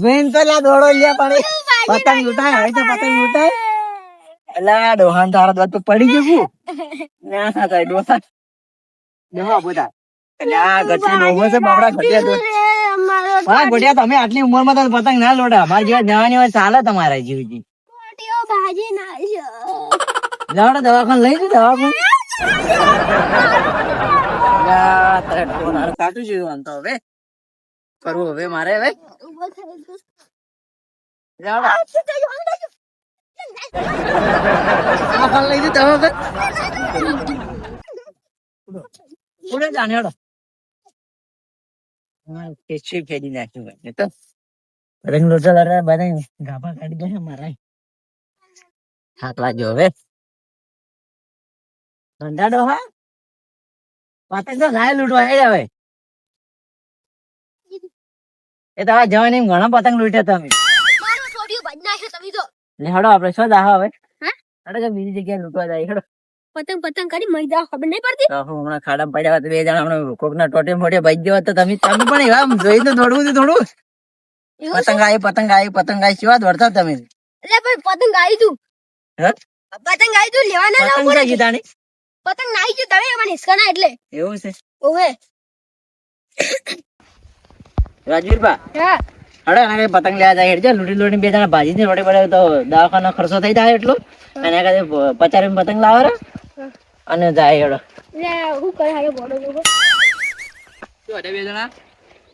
Join તો લા દોડો લ્યા પણ પતંગ ઉઠાય હોય તો પતંગ ઉઠાય. અલા ડોહાન તારા દોત પર પડી ગયું? ના ના થાય ડોસા ડોહા. બોતા અલા ગચ્છી ડોહો છે બાપડા ઘટિયા તો હા ગોટિયા તમે આટલી ઉંમરમાં તો પતંગ ના લોડા. અમારી જેવા જવાની હોય ચાલે તમારા જીવજી લાવડો દવાખાને લઈ જઈ દવાખાને. તારે ડોહો તારું કાઢું આમ તો હવે. કરવું હવે મારે હવે? ફેરી નાખ્યું તો. રંગ લોચો લડ્યા બધા ગાભા કાઢી ગયા મારા થાક લાગ્યો હવે. ધંધા ડોહા પતંગ તો ગાય લૂંટવા હવે એ તમારા જવાની ઘણા પતંગ લૂંટ્યા તમે. લે હડો આપણે શું દાહ હવે? હડો બીજી જગ્યાએ લૂંટવા જાય હડો. પતંગ પતંગ કરી મરી જાવ ખબર નહીં પડતી? તો હું હમણાં ખાડા પડ્યા હોત બે જણા હમણાં કોકના ટોટે મોટે ભાઈ ગયો તો તમે તમે પણ એવા જોઈ તો દોડવું હતું થોડું પતંગ આવી પતંગ આવી પતંગ આવી શિવા દોડતા તમે? એટલે ભાઈ પતંગ આવી તું. હે? પતંગ આવી તું લેવાના ના પતંગ પડે ગીતાની પતંગ નાઈ જો તમે મને હિસકાના એટલે. એવું છે? ઓહે રાજવીરબા હા. હડે એના કઈ પતંગ લેવા જાય હેડજો લૂંટી લૂંટી બે જણા ભાજી ને રોટી પડે તો દવાખાનો ખર્ચો થઈ જાય એટલો. એના કાંઈ પચાસ રૂપિયા પતંગ લાવે રે. અને જાય હેડો. લે હું કરે હારે બોલો બોલો.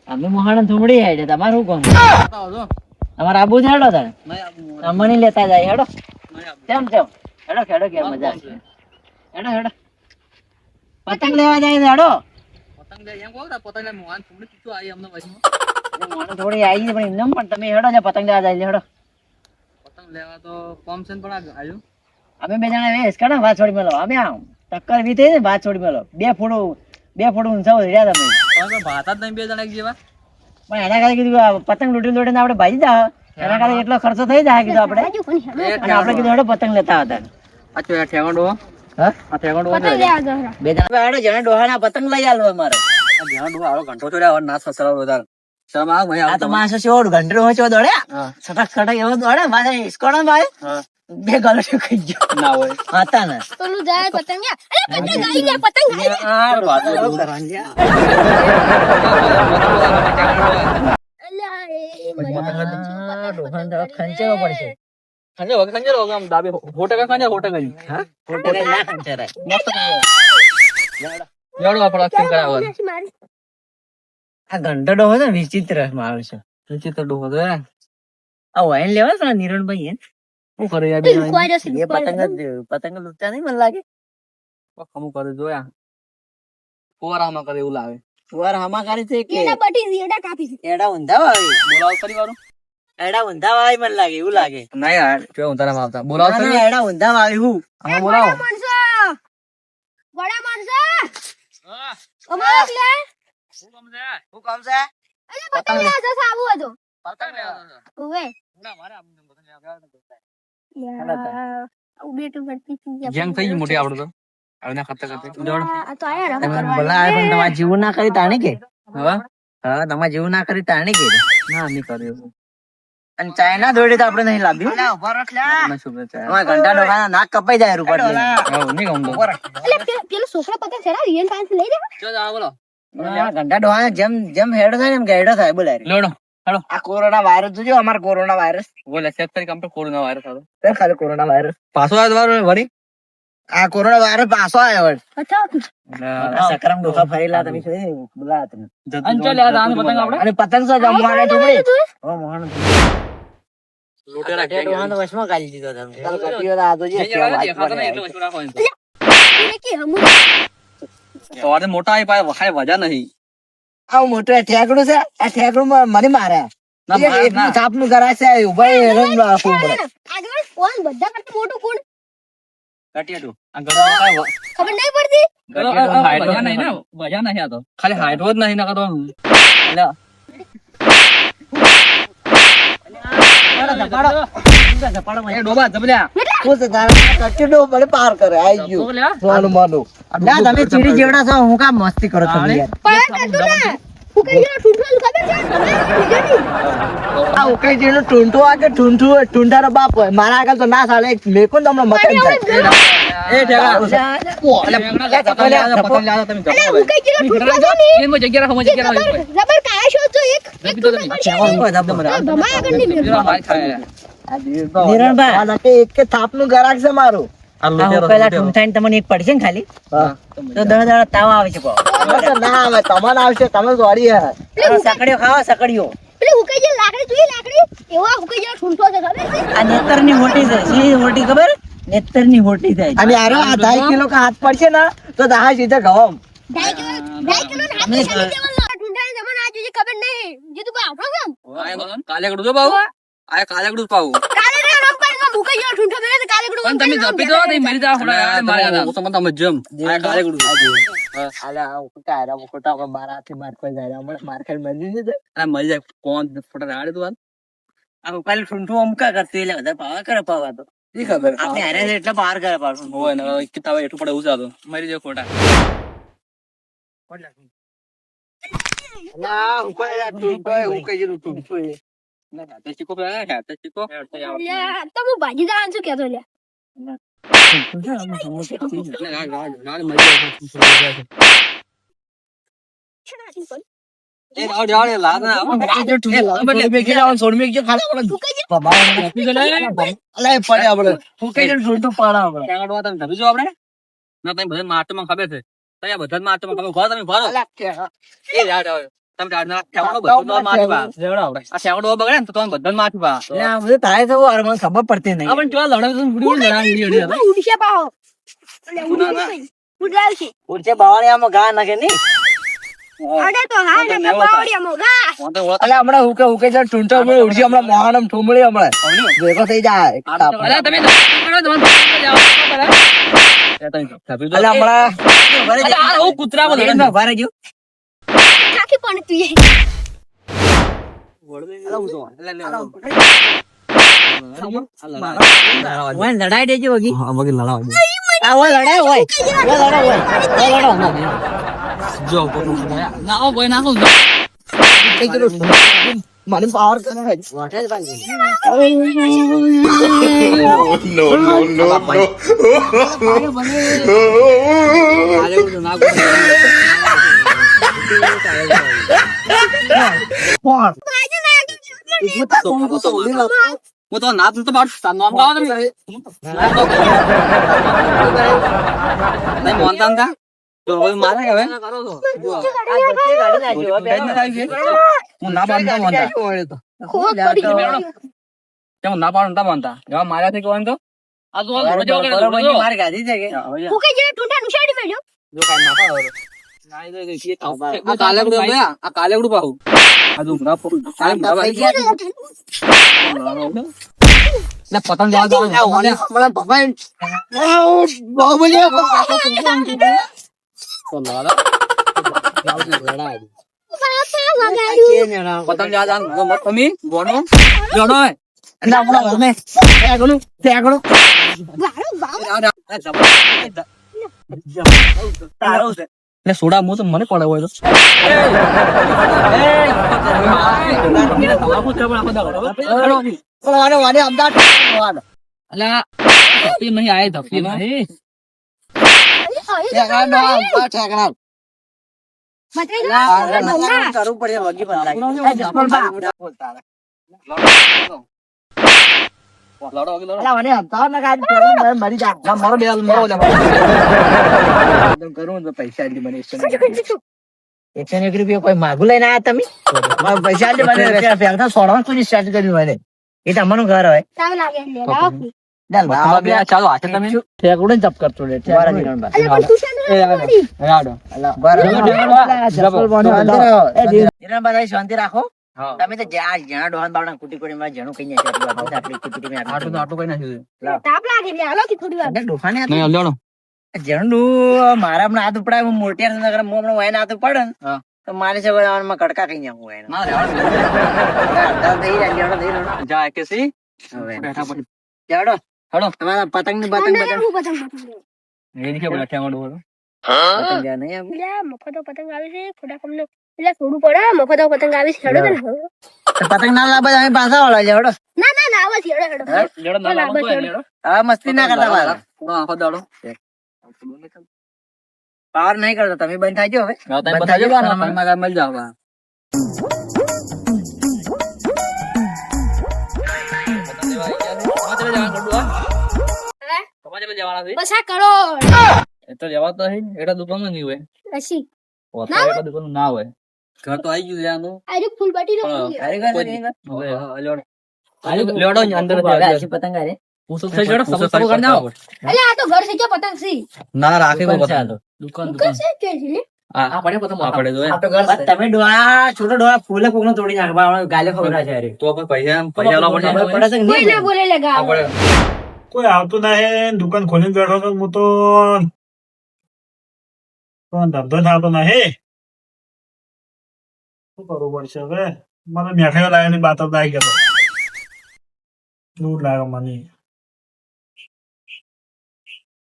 અમે મોહાણા થોડી હેડે તમારું કોણ તમારે આબુ છે હેડો તારે. અમને લેતા જાય હેડો. કેમ તેમ હેડો હેડો કે મજા આવશે હેડો હેડો. પતંગ લેવા જાય છે, હેડો. મોહાણા થોડી આવી છે પણ એમને પણ તમે હેડો છે પતંગ લેવા જાય હેડો. અમે બે જણા વેસ કાઢો વાત છોડી મેલો? અમે આમ ટક્કર વી થઈ ને વાત છોડી મેલો. બે ફોડું બે ફોડું ઊંચા રહ્યા તમે. પણ એના કારણે કીધું પતંગ લૂંટી લૂંટીને આપણે ભાજી જા એના કારણે એટલો ખર્ચો થઈ જાય કીધું આપણે. આપણે કીધું હેડો પતંગ લેતા હતા હા? પતંગ હા. દો બે જણા હેડો જણા ડોહાના પતંગ લઈ આલો અમારે. આ તો માણસો ઓડ ઘંટરો હોય છે દોડ્યા સટક સટક એવો દોડે મારે ઈસ્કોડો ભાઈ બે ગલટીઓ ખાઈ ગયો. હતા ને. પેલું જાય પતંગ અરે આવી ગયા આવી ગયા. પડશે હા? ના આ ઘંટો ડોહો છે ને વિચિત્ર માલ છે. આ વાઈન લેવા છે નિરણભાઈ એમ? લુકવાઈ જશે એ પતંગ જ પતંગ લૂંટતા નહીં મને લાગે. ફુવાર હામાકારી છે કે? એના બટી એડા કાપી છે. એડા ઊંધા વાવી એડા ઊંધા વાવી મને લાગે એવું લાગે. ના, ના, એડા ઊંધા વાવી હું. બડા માણસો બડા માણસો અમાર લે હું કામ છે? અરે પતંગ લેવા જશે આવું હતું. ઓવે આવું બેટું બટકી થઈ ગયા આ તો આયા તમે રમવા ભલા આવે પણ તમારે જીવું ના કરી તાણી કે? હા. તમારે જીવું ના કરી તાણી કે? અને ચાઇના દોડી તો આપણે નહીં લાવ્યું અમારા ઘંટા ડોહાના નાક કપાઈ જાય રૂપા એટલે પે- પેલો છોકરો પતંગ છે રિયલ ટાઈમ લઈ લે? ઘંટા ડોહા જેમ જેમ હેડો થાય ને એમ ગેડો થાય બોલે આ કોરોના વાયરસ જોજો અમાર કોરોના વાયરસ ખાલી કોરોના વાયરસ આ કોરોના વાયરસ પાછો આવ્યો વળી. અચ્છા સકરમ ડોહા ફરેલા તમે છે બોલા તમે અને પતંગ સા જમવાને ટુકડી ઓ મોહન આ ડોહાનો વશમાં કાઢી દીધો તમે કાલ કટીઓ આ તો જે કે વાત પડે. એને મોટા આવી પાસે વજા નહીં. આ મોટું ઠેકડું છે આ ઠેકડું મને મારે. ના, એક- માર એકનું ના. થાપનું કરાય છે ઊભા રંગ રાખવું પડે. ફોન બધા કરતા મોટું કોણ આ ગળો ખબર નહીં પડતી? ગળો, આ- આ નહીં ને? વજા નહીં આ તો. ખાલી હાઈટ જ નહીં નકર તો એટલે ધપાડો, ધપાડો. એ ડોબા જબલ્યા. શું તારા કટીડો મને પાર કરે. આઈ ગયું. સોનું મોનું ના તમે ચીડી જેવડા છો હું કામ મસ્તી કરો તમે યાર. આ કશું ના. હું કઈ ગયો ઠૂઠું ખબર છે? તમે બીજો આ ઉકેજીનું ટૂંટું આ કે ટૂંટું હોય, ટૂંટાનો બાપ હોય. મારા આગળ તો ના ચાલે. એક મેકો તમને મકાન થાય. એ જગ્યા નિરણભાઈ, એક કે થાપનું ગરાક છે મારું. તમને એક પડશે ને ખાલી? તો તાવ આવે છે ના આવે આવશે તમે ખાવા પેલી ઉકાઈ લાકડી લાકડી. એવા ઉકાઈ ઠૂંઠો છે ખબર છે? આ નેતરની હોટી છે હોટી ખબર? નેતરની હોટી થાય અને આરો આ ઢાઈ કિલો કા હાથ પડશે ને તો દહા સીધા ઘઉં. કિલો હાથે ખબર નહીં. કોણ? જો પાવું? આયા કાલેકડું પાવું. પણ તમે જપી દો, તમે મરી જાઓ, થોડા જમ. કાલેકડું. આ મારા હાથે માર કોઈ જાય હમણાં માર ખાઈ મરી જશે આ મરી જાય. કોણ ફોટા રાડે તું આ ઉપાલ ઠૂંઠું અમકા કરતું એટલે વધારે પાવા કરે પાવા તો ઈ ખબર આપણે હારે એટલે બહાર કરે પાછું હોય ને, કિતાબ એટલું પડે એવું છે આ તો. મરી જાય ખોટા. ના આ હે. તો ભાજી જવાનું છું કહેતો લ્યા. એટલે રાડ, રાડ, રાડ મરી જાય. એ રાડ, રાડ, એ લાદ ના. એ લાદ બદલે. સોળ મેકી લાવો, સોળ મેકી ખાલી આપણે ભમાવાનું. જપી દો ને. અલે એ પડે આપણે ઉકેઈ જેલું ટૂંટું પાડે આપણે ત્યાં આગળ તમે ધરી જો આપણે? ના, તમે બધા માટમાં ખબર છે. બધા માટમાં ખબર. તમે ભરો એ રાડ આવે. તમે રાડ ના બધો માથું પા. આ ઠેકડો બગડે ને તો તમે બધા માથું પા. એટલે થાય છે એવું મને ખબર પડતી નહીં આ જો લડે તો બુડી બુડી લડાઈ ગઈ હતી. પાહો. અલ્યા, ઉડી નહીં. ઉડાવશે. ઉડશે બાવળિયામાં નાખે નહીં અડે તો હા ને તો બાવળિયામાં ઘા. હું તો હમણાં હુકે હુકે છે ટૂંટો મેં ઉડશે હમણાં મોહાનમ ઠુમડી હમણાં ભેગો થઈ જાય અલા, તમે જાઓ. હમણાં કૂતરા બોલે. ઊભા રહેજો નાખી પણ તું એ. ઓય લડાઈ દેજો વગી હા વગર લડાવ આ ઓય લડાઈ હોય ઓય લડો હોય ઓય લડો કોઈ. હું. તારું નામ ગાવો તમે. તમે મોનતા નતા? તો હવે મારે કે હવે? આ ધોતી કાઢી નાખ્યો, હવે પેલો. હું ના પાડું તા મોનતા. ખોટ પડી ગઈ. કેમ હું ના પાડું તા મોનતા? એવા માર્યા થી કહેવાનું તો? આ તો ની. માર ખાધી છે કે ઉકાઈ જેલો ઠૂંઠાનું શેરડી મેલ્યો. આ કાલેકડું ગયા. આ કાલેકડું પાહું. આ જો ના પાડું. પતંગ. પતંગ. તારું છે એટલે સોડા મો તો મને પડે હોય તો. વાને વાને અમદાવાદ અલ્યા ધપી નહીં. આયે ધપી નહીં ઠેકડા નો અમદાવાદ ઠેકડા મતલબ મમ્મા. કરવું પડે એકસો એક રૂપિયા કોઈ માગું લઈને આયા તમે પૈસા આલી મને કોઈ સ્ટાર્ટ કર્યું મને એ તમારું ઘર હોય. ચાલ હાથે તમે ઠેકડું જપ કરતો રે શાંતિ રાખો તમે તો જ્યાં જ્યાં ડોહન બાવડા કુટી કુટી માં જેનું કઈ આટલું આટલું કુટી કુટી માં આટલું આટલું કઈ નાખ્યું તાપ લાગી લે હાલો કે થોડી વાર. ડોહાને નહીં લડો જણડુ મારા હમણાં હાથ ઉપડાય હું મોટિયાર નગર હું હમણાં વાયના હાથ પડે ને તો મારે છે માં કડકા કઈ નાખું વાયના ના રેવાડો દઈ રહ્યા, લેવડો, દઈ રહ્યો. જા કે સી. હવે. બેઠા પછી. લેવડો. હેડો. તમારા પતંગ ને પતંગ પતંગ એ દીખે બોલા ઠેંગડો બોલો પતંગ જા નહીં આમ. લે મફતો પતંગ આવે છે ખોટા કમને એટલે થોડું પડે મફત પતંગ આવી છે હેડો ને તો પતંગ ના લાવવા અમે પાછા વાળા છે હેડો. ના ના ના આવે છે હેડો હેડો. ના લાવો તો હા મસ્તી ના કરતા પાછા પૂરો આખો દાડો. પાર નહીં કરતા તમે બંધ થાજો હવે. બંધ થાજો તમે મળી જાવ આ કરોડ એ તો જવા તો હે એટા દુકાન નહીં હોય. પછી. ના હોય. ઘર તો આવી ગયું છે અરે ફૂલ બાટી નો લેડો લેડો ને અંદર પતંગ આરે પૂછો થઈ જડો સબ સબ કર નાખો અરે આ તો ઘર છે. કે પતંગ સી ના રાખે કો તો. દુકાન દુકાન છે? કે છે આ પડે પતંગ આ પડે આ તો ઘર તમે ડોહા છોટો ડોહા ફૂલે કોકનો તોડી નાખે. ગાલે ખબર છે અરે તો પણ પૈસા પૈસા લાવવા પડે. પડે છે કે કોઈ ના? બોલે આવતું નહીં દુકાન ખોલીને બેઠો તો હું તો. ધંધો થતો નહીં શું કરવું પડશે. હવે મને મેખાયો લાવવાની બાત જ આવી ગયો દૂર લાગે મને.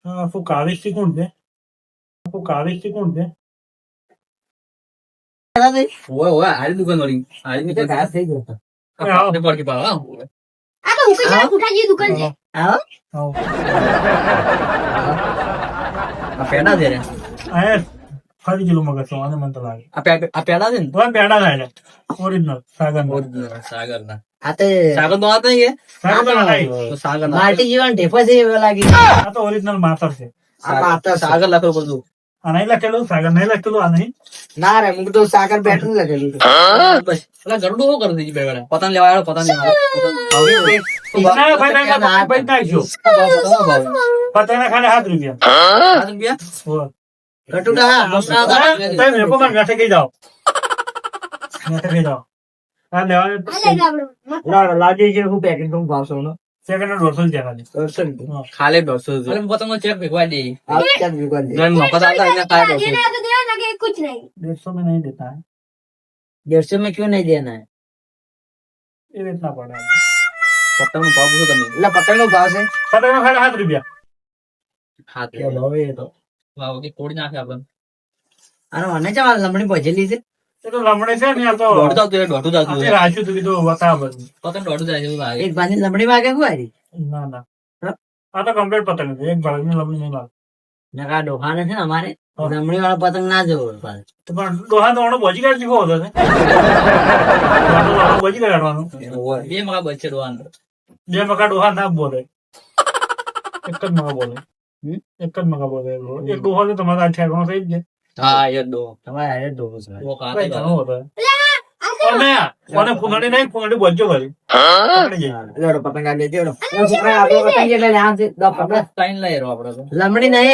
હા શું કાવીશથી કોણ છે? શું કાવીશથી કોણ છે? ઓય ઓય હારી દુકાન વાળી. હારી એ ઘાસ થઈ ગયો આપણે પડકી પાડો આ તો ઉકે જરા કુઠાજી દુકાન છે. આવો? આવો. આ પેડા છે રે. આ ફરી ગયેલું મગજ તો મને તો લાગે. આ પેડા છે ને? તો પેડા થાય ઓરિજિનલ સાગર સાગર ના આતે સાગર તો આતા હી સાગર નહીં. તો સાગર ના માટી જીવન ઢેફો છે એવો લાગી. આ તો ઓરિજિનલ માતર છે. આ માતા સાગર લખો બધું. આ નહીં લખેલું? સાગર નહીં લખેલું? આ નહીં? ના રે મુક તો સાગર બેઠું લખેલું છે. બસ પેલા ગરડું શું કરી દીધી બે વેળા? પતંગ લેવા આવ્યો પતંગ લેવા પતંગ ના, ના, ખાલી સાત રૂપિયા. હોવે. કટુડા, હમણાં હા, તો- તમે મેકો માં મેઠે કઈ જાઓ મેઠે કઈ જાઓ હા લેવા આ લે ગાવડો ના, ના, લાજી છે હું પેકેટ નું ભાવશો નો સેકન્ડ દોઢસો રૂપિયા ખાલી દોઢસો રૂપિયા. ખાલી દોઢસો પતંગ નો ચેક ભેગવા દે આ ચાલ દુકાન દે. મફત આવતા એને ખાલી દોઢસો દેના તો દેના ના કે કુછ નહીં દેડસો में नहीं देता है डेढ़ में क्यों नहीं देना है ये बेचना पड़ा है પતંગ નો ભાવ પૂછો તમે એટલે પતંગ નો ભાવ છે पतंग खाली सात रुपया હાથ કે ભાવ એ તો વાવ કે કોડી નાખે આપણ. આનો મને ચા લમણી ભજેલી છે એ તો લમણી છે ને તો. દોઢ દાવ તું દોઢ દાવ તું રાજુ તું કીધું વતા બધું પતંગ દોઢ દાવ જેવું લાગે એક બાજુ લમણી વાગે કુવારી ના ના. આ તો કમ્પ્લીટ પતંગ છે. એક બાજુ લમણી નહીં લાગે. નકા ડોહા નથી ને અમારે લમણી વાળો પતંગ ના જવો તો પણ ડોહા તો ઓણો ભજી કાઢ શીખો હતો ને. ભજી કાઢવાનું. બે મકા બચે ડોહા બે મકા ડોહા ના બોલે. એક જ મકા બોલે. એક જ બોલે એક ડોહા તો તમારા ઠેકાણો થઈ જ જાય. હા એ ડોહો તમારે હારે જ ડોહો છે. વો કાતે ઘણો હતો. અને ફૂંદડી નહીં બોલજો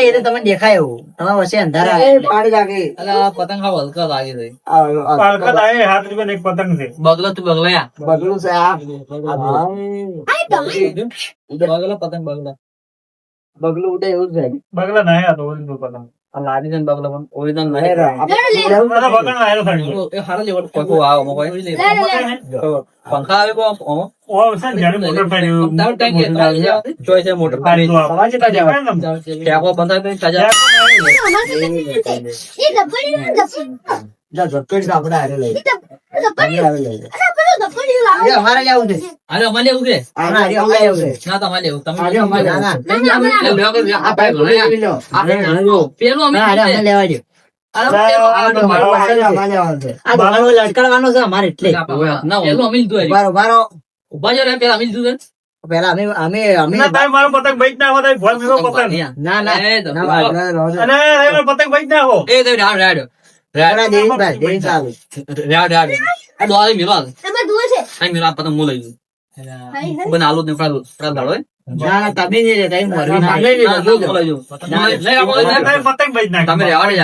એ તો તમને દેખાય એવું. તમારા વચ્ચે અંધારા પાડી લાગે પતંગ ખાવ હલકા લાગે છે હાથ રૂપિયા એક પતંગ છે. બગલો તું બગલો બગલું છે આ. બગલો પતંગ બગલો. બગલું ઉડે એવું જ છે બગલા નહીં આ તો ઓરિજિનલ પતંગ આ લાદી છે ને પણ ઓરિજિનલ આપણે સાડી એ હારો આવો મો કોઈ લે પંખા આવે કો ઓમો ઓ ને મોટર ટાઈમ છે મોટર ટેકો એ ના જા, ઝટકડી તો આપણે હારે લઈ લટકાડવાનો છે. અમારે એટલે. ના, પેલું અમે. ઊભા જો પેલા અમે લીધું પેલા અમે અમે અમે મારો પતંગ ભાઈ ના હોય પતંગ ના ના. પતંગ ભાઈ, ના, હો એ રાડ રાડ પેલા દેવીભાઈ, ચાલુ. રાડ રાડ આ દોરી મિલાલ તમે દુએ છે આ મિલાલ પતંગ મુ લઈ હાઈ હાઈ બન આલુ ને પેલા પેલા દાડો ના ના તમે નહીં લેતા, એ મોરબી ના. ના, ના, મુ લઈ જાઉં. ના, લઈ આવો, લઈ આવો. તમે પતંગ બેચ ના તમે રહેવા દે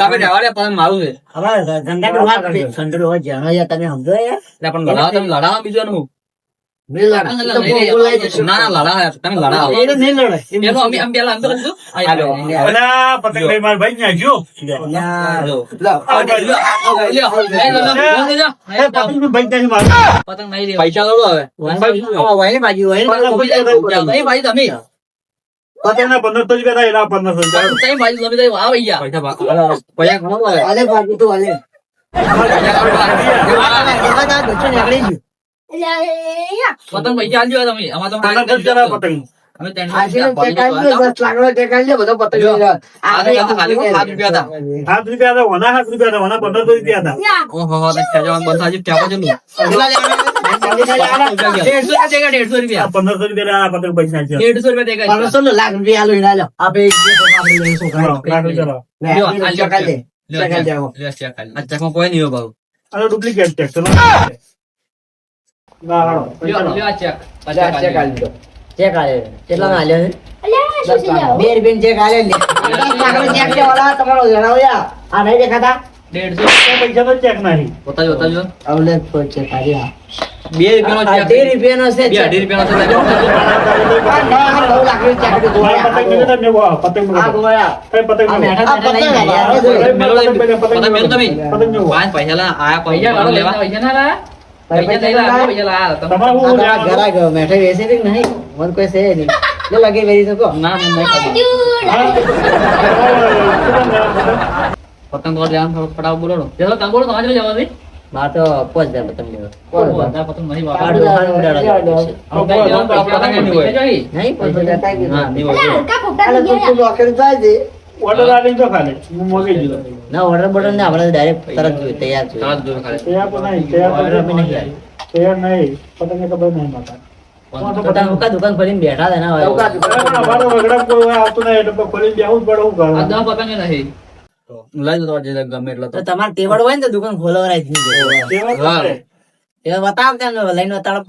તમે રહેવા દે મારું છે હવે ધંધા વાત કરી. ધંધો હોય, તમે સમજો યાર. પણ લડાવો તમે લડાવો બીજું. ના પૈસા લડો હવે આ વહેલી બાજુ હોય ને, એ ભાઈ તમે પતંગ ના પંદરસો રૂપિયા થાય એના પંદર તો પૈસા અલે પતંગ પૈસા આલજો તમે આમાં તો પતંગ ખર્ચ પતંગ અમે કોઈ નહીં ભાવ. Duplicate tax. લ્યો, આ. આ check check આલી. આલ્યો છે? અલ્યા, શું છે લ્યા? બે રૂપિયા ને. લાખનો check છે, ઓલા તમારો જણાવો યાર. આ નહીં દેખાતા? દેડસો. આ પૈસા તો ચેક નહીં બતાજો, બતાજો. આવલે કોઈ check આલ્યો. બે રૂપિયાનો આ રૂપિયાનો છે બે અઢી રૂપિયાનો. આ. પતંગ પતંગ આ પતંગ આ. આ આ પતંગ પતંગ. પતંગ. પતંગ ફટાફટ બોલો તમે બોલો, તમારે જવાનું છે. મારે તો પોચ હજાર પતંગ લેવો. વધારે પતંગ નહીં પતંગ નહીં હોય. નહીં, કે હા, નહીં હોય. ઓર્ડર તો ખાલી. હું દીધો. ના ઓર્ડર બોર્ડર ને આપણે ડાયરેક્ટ તરત જોઈએ તૈયાર જોઈએ. તરત ખાલી. તૈયાર તો નહીં તૈયાર તો બી નહીં તૈયાર નહીં પતંગ ખબર નહીં માતા. તમારે તેવડ હોય ને તો દુકાન ખોલવરાય બતાવ ત્યાં લઈને ઓર્ડર.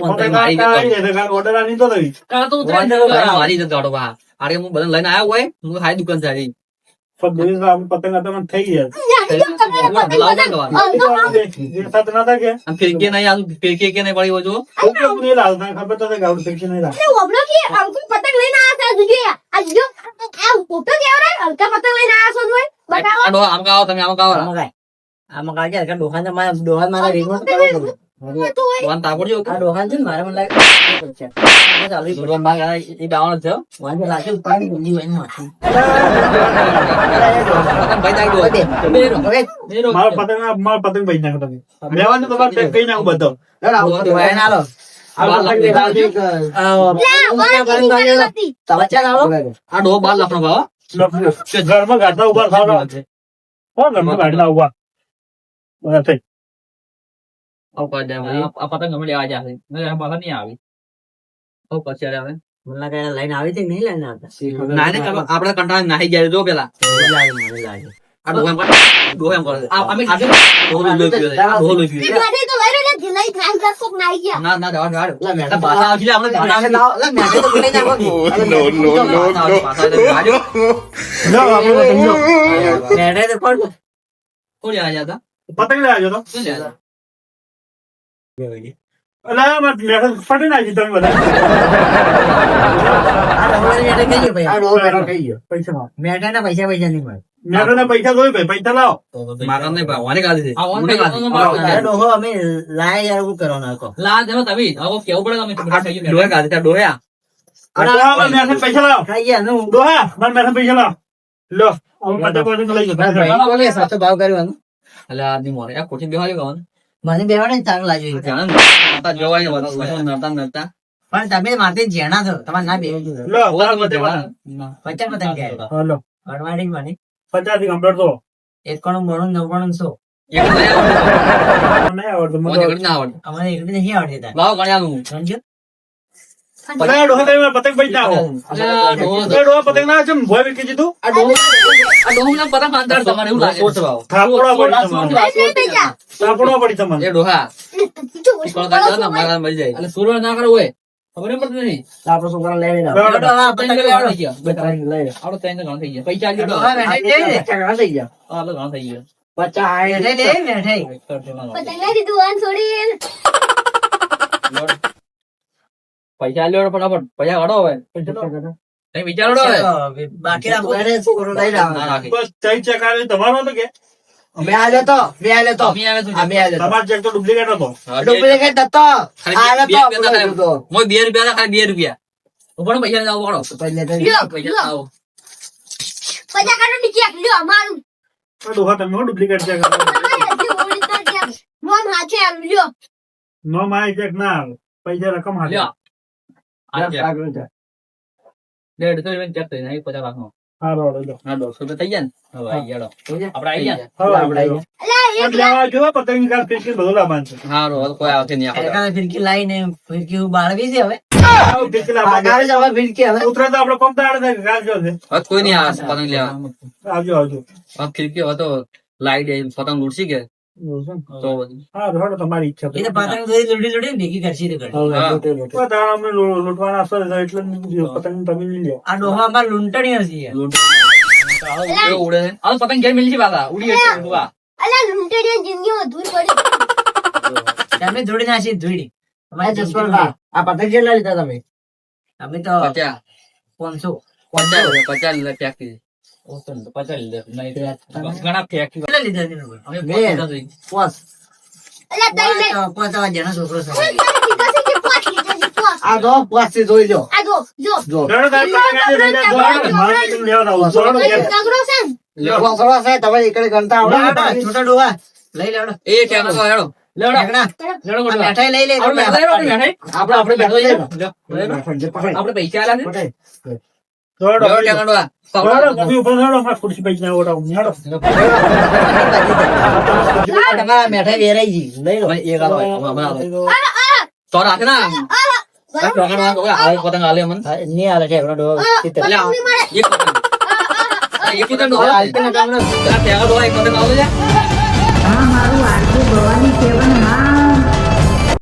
આવી તો. મારી જતો ગાડો અરે હું બધા લઈને આવ્યો હોય હું હારી દુકાન સારી તો આમ પતંગ હતા મને થઈ ગયા. ફિરકી નહીં આલું ફિરકી કે નહીં પડી જો હું કેમ લાવતા ખબર તો ગાઉડ ફિક્શન નહીં લાવતા ઓબલો કે અંકુર પતંગ લઈને આવ્યા હતા, જોજે. આ જો, આ પોપટો કેવડાય, હલકા પતંગ લઈને આવ્યા છો તોય. બતાવો. આમ કાવો તમે આમ કાવો આમાં કાંઈ. આમાં કાંઈ ક્યાં? ડોહાન મારા- ડોહાન મારા રીંગણ તો. તો. ડોહાને તાપડ જેવું આ ડોહાન છે મારે મને લાગે છે. આ ચાલુ જ. ડોહાને ભાગ આ એ બાવણ છે હો. વાંધો લાગે પાણી હોય ભાઈ. દે. મારો પતંગ મારો પતંગ ભાઈ નાખો તમે. તો પેક કરી નાખું બધો. ને હો. ઘરમાં ગાડતા ઊભા ઘરમાં ગાડતા ઊભા? થઈ. પતંગ ગમે લેવા જશે. નહીં, આ નહીં આવી. ઓ પછી અરે હવે. મને લાગે એને લઈને આવી હતી નહીં લઈને આવતા? ના ને તમે- કંટાળા નાહી ગયા જો પેલા. પતંગ લેવા ગયા હતા? પતંગ લઈ આવજો તો શું લેવા ગયો પૈસા પૈસા પૈસા નહીં મળે. મેઠો પૈસા જોઈ ભાઈ પૈસા લાવો મારા નહીં ભાવ. વાને કાઢી છે. અમે લાયા યાર શું કરવાનો હતો? લા દેવો તમે. હવે કેવું પડે તમે. ડોહા મારા મેઠા પૈસા લાવો. ડોહા મારા મેઠા પૈસા લાવો લો પતંગ લઈ જાઓ ભાવ કર્યો એનો. એટલે આ મોરે. આ કોઠી બેહાડ્યો કાં? મને બેવાડે ને સારું લાગ્યું. જોવાય. પણ તમે માથે જેણા છો. તમારે ના બેવું તારા. પચાસ પતંગ ગયા. હાલો મને પચાસથી કમ્પ્લીટ તો એકોણું બોણું નવ્વાણું સો. આવડતું. મને નહીં આવડતી. અલા, ડોહા તમે પતંગ ડોહો એ ડોહા પતંગ ના છે ભોય વિકી દીધું આ ડોહો- આ ડોહોના પતંગ પાંદર તમારે એવું લાગે. થાપડવા પડી તમને લઈ લે પૈસા. થાપડવા પડી તમને એ ડોહા. જો, ઈશ્વર કાઢે ને મારા મળી જાય. એટલે સુરવાર ના હોય. ખબર પડતી છોકરો લઈ ત્રણ થઈ ગયા. પૈસા ને, થઈ ગયા. થઈ ગયા. પચાસ. પતંગ દીધું. પૈસા આલ્યો ફટાફટ પૈસા કાઢો હવે. તમે વિચારો હવે. બાકી. બસ ચેક ચેક આવે તમારો હતો કે? બે આલ્યો તો બે આલ્યો તો. તમે આવે તો. આ બે આલ્યો તો. તમારો ચેક તો ડુપ્લિકેટ હતો. ડુપ્લિકેટ હતો. બે- તો, તો. મોય બે રૂપિયા ખાલી બે રૂપિયા. ઉપર પૈસા પહેલે તો લ્યો, પૈસા લ્યો. પૈસા કાઢો લ્યો, અમારું. તમે ડુપ્લિકેટ ચેક તો નો માય ચેક ના પૈસા રકમ હાલે. લ્યો. આ છે આગળ જા. દેડસો રૂપિયા. ચેક થઈ જાય પચાસ લાખ નો? ગયા ગયા? આવું આવે લાઈટ એ પતંગ ઉડશી કે? તો હા રોડો તમારી ઈચ્છા એ તો પતંગ થોડી લૂંટી લૂંટી ભેગી કરશી તે લૂ- લૂંટવાના તો એટલે પતંગ તમે લઈ લો આ ડોહા અમાર લૂંટણી હશે ઉડે પતંગ ઘેર ઉડી અલા. પડી તમે આ કેટલા લીધા તમે? અમે તો પચાસ. પચાસ. પચાસ દે ઘણા ફેંકી લીધા. પચાસ જણા છોકરો આ જો પોસ જોઈ લો આ જો જો જો જા. લેવા છે તમે એકડે ગણતા આવડે છોટા ડોહા લઈ લેવડો એ ઠેકો તો હેડો લેવડો ઠેકડા. લેવડો આ ગોઠવા. મેઠાઈ લઈ લે આપણે બેઠા રહેવાનું, બેઠા. આપણે આપણે બેઠો છે ને? લ્યો. પકડ, જે પકડ. આપણે પૈસા આલ્યા તમારા મેઠાઈ વેરાઈ ગઈ આલો. તો રાખે ના પતંગ આલે અમને હા, નહીં આલે છે મારું આરતી ભવાની સેવનમાં